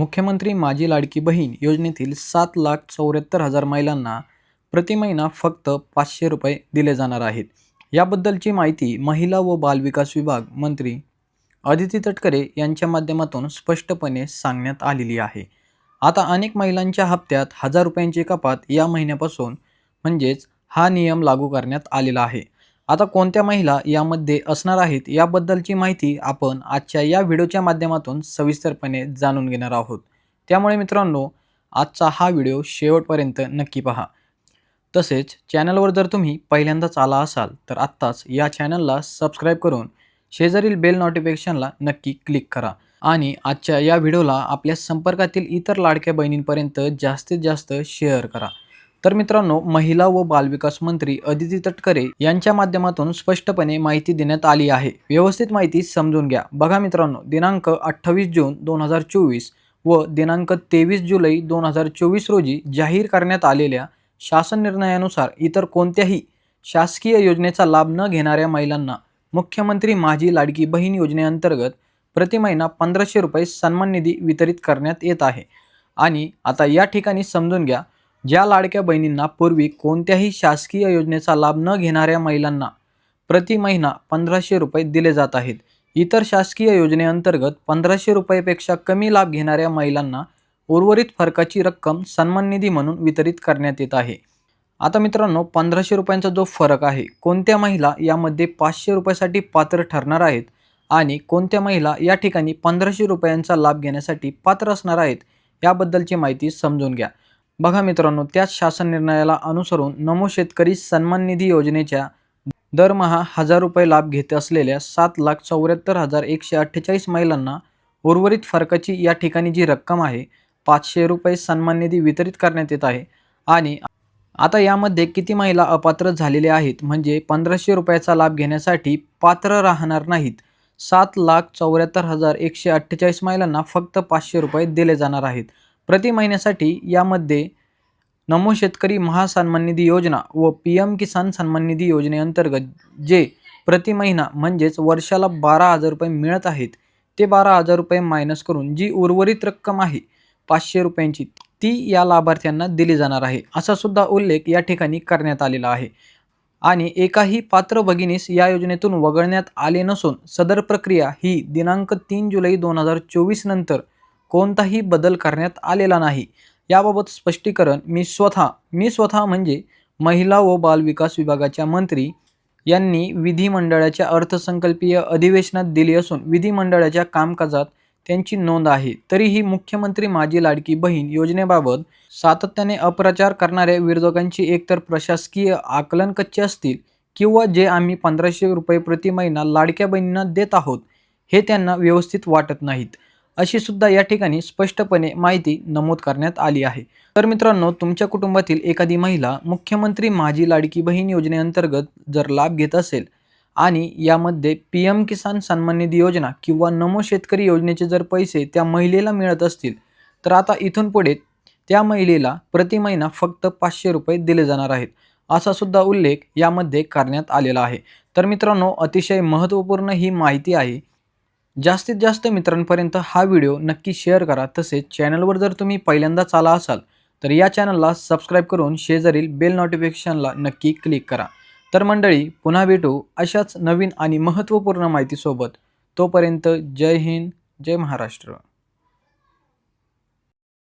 मुख्यमंत्री माझी लाडकी बहीण योजनेतील सात लाख चौऱ्याहत्तर हजार महिलांना प्रति महिना फक्त पाचशे रुपये दिले जाणार आहेत. याबद्दलची माहिती महिला व बालविकास विभाग मंत्री अदिती तटकरे यांच्या माध्यमातून स्पष्टपणे सांगण्यात आलेली आहे. आता अनेक महिलांच्या हप्त्यात हजार रुपयांची कपात या महिन्यापासून म्हणजेच हा नियम लागू करण्यात आलेला आहे. आता कोणत्या महिला यामध्ये असणार आहेत याबद्दलची माहिती आपण आजच्या या व्हिडिओच्या माध्यमातून सविस्तरपणे जाणून घेणार आहोत. त्यामुळे मित्रांनो आजचा हा व्हिडिओ शेवटपर्यंत नक्की पहा. तसेच चॅनलवर जर तुम्ही पहिल्यांदाच आला असाल तर आत्ताच या चॅनलला सबस्क्राईब करून शेजारील बेल नोटिफिकेशनला नक्की क्लिक करा. आणि आजच्या या व्हिडिओला आपल्या संपर्कातील इतर लाडक्या बहिणींपर्यंत जास्तीत जास्त शेअर करा. तर मित्रांनो महिला व बालविकास मंत्री अदिती तटकरे यांच्या माध्यमातून स्पष्टपणे माहिती देण्यात आली आहे. व्यवस्थित माहिती समजून घ्या. बघा मित्रांनो दिनांक अठ्ठावीस जून दोन हजार चोवीस व दिनांक तेवीस जुलै दोन हजार चोवीस रोजी जाहीर करण्यात आलेल्या शासन निर्णयानुसार इतर कोणत्याही शासकीय योजनेचा लाभ न घेणाऱ्या महिलांना मुख्यमंत्री माझी लाडकी बहीण योजनेअंतर्गत प्रति महिना पंधराशे रुपये सन्मान निधी वितरित करण्यात येत आहे. आणि आता या ठिकाणी समजून घ्या ज्या लाडक्या बहिणींना पूर्वी कोणत्याही शासकीय योजनेचा लाभ न घेणाऱ्या महिलांना प्रति महिना पंधराशे रुपये दिले जात आहेत. इतर शासकीय योजनेअंतर्गत पंधराशे रुपयेपेक्षा कमी लाभ घेणाऱ्या महिलांना उर्वरित फरकाची रक्कम सन्मान निधी म्हणून वितरित करण्यात येत आहे. आता मित्रांनो पंधराशे रुपयांचा जो फरक आहे कोणत्या महिला यामध्ये पाचशे रुपयासाठी पात्र ठरणार आहेत आणि कोणत्या महिला या ठिकाणी पंधराशे रुपयांचा लाभ घेण्यासाठी पात्र असणार आहेत याबद्दलची माहिती समजून घ्या. बघा मित्रांनो त्याच शासन निर्णयाला अनुसरून नमो शेतकरी सन्मान निधी योजनेच्या दरमहा हजार रुपये लाभ घेत असलेल्या सात लाख चौऱ्याहत्तर हजार एकशे अठ्ठेचाळीस महिलांना उर्वरित फरकाची या ठिकाणी जी रक्कम आहे पाचशे रुपये सन्मान निधी वितरित करण्यात येत आहे. आणि आता यामध्ये किती महिला अपात्र झालेल्या आहेत म्हणजे पंधराशे रुपयाचा लाभ घेण्यासाठी पात्र राहणार नाहीत. सात लाख चौऱ्याहत्तर हजार एकशे अठ्ठेचाळीस महिलांना फक्त पाचशे रुपये दिले जाणार आहेत. प्रति महिन्यासाठी यामध्ये नमो शेतकरी महासन्मान निधी योजना व पी एम किसान सन्मान निधी योजनेअंतर्गत जे प्रति महिना म्हणजेच वर्षाला बारा हजार रुपये मिळत आहेत ते बारा हजार रुपये मायनस करून जी उर्वरित रक्कम आहे पाचशे रुपयांची ती या लाभार्थ्यांना दिली जाणार आहे. असा सुद्धा उल्लेख या ठिकाणी करण्यात आलेला आहे. आणि एकाही पात्र भगिनीस या योजनेतून वगळण्यात आले नसून सदर प्रक्रिया ही दिनांक तीन जुलै दोन हजार चोवीस नंतर कोणताही बदल करण्यात आलेला नाही. याबाबत स्पष्टीकरण मी स्वतः मी स्वतः म्हणजे महिला व बालविकास विभागाच्या मंत्री यांनी विधिमंडळाच्या अर्थसंकल्पीय अधिवेशनात दिली असून विधिमंडळाच्या कामकाजात त्यांची नोंद आहे. तरीही मुख्यमंत्री माझी लाडकी बहीण योजनेबाबत सातत्याने अप्रचार करणाऱ्या विरोधकांची एकतर प्रशासकीय आकलन कच्चे असतील किंवा जे आम्ही पंधराशे रुपये प्रति महिना लाडक्या बहिणींना देत आहोत हे त्यांना व्यवस्थित वाटत नाहीत. अशी सुद्धा या ठिकाणी स्पष्टपणे माहिती नमूद करण्यात आली आहे. तर मित्रांनो तुमच्या कुटुंबातील एखादी महिला मुख्यमंत्री माझी लाडकी बहीण योजनेअंतर्गत जर लाभ घेत असेल आणि यामध्ये पी एम किसान सन्मान निधी योजना किंवा नमो शेतकरी योजनेचे जर पैसे त्या महिलेला मिळत असतील तर आता इथून पुढे त्या महिलेला प्रति महिना फक्त पाचशे रुपये दिले जाणार आहेत असा सुद्धा उल्लेख यामध्ये करण्यात आलेला आहे. तर मित्रांनो अतिशय महत्त्वपूर्ण ही माहिती आहे जास्तीत जास्त मित्रांपर्यंत हा व्हिडिओ नक्की शेअर करा. तसेच चॅनलवर जर तुम्ही पहिल्यांदाच आला असाल तर या चॅनलला सबस्क्राईब करून शेजारील बेल नोटिफिकेशनला नक्की क्लिक करा. तर मंडळी पुन्हा भेटू अशाच नवीन आणि महत्त्वपूर्ण माहितीसोबत. तोपर्यंत जय हिंद जय महाराष्ट्र.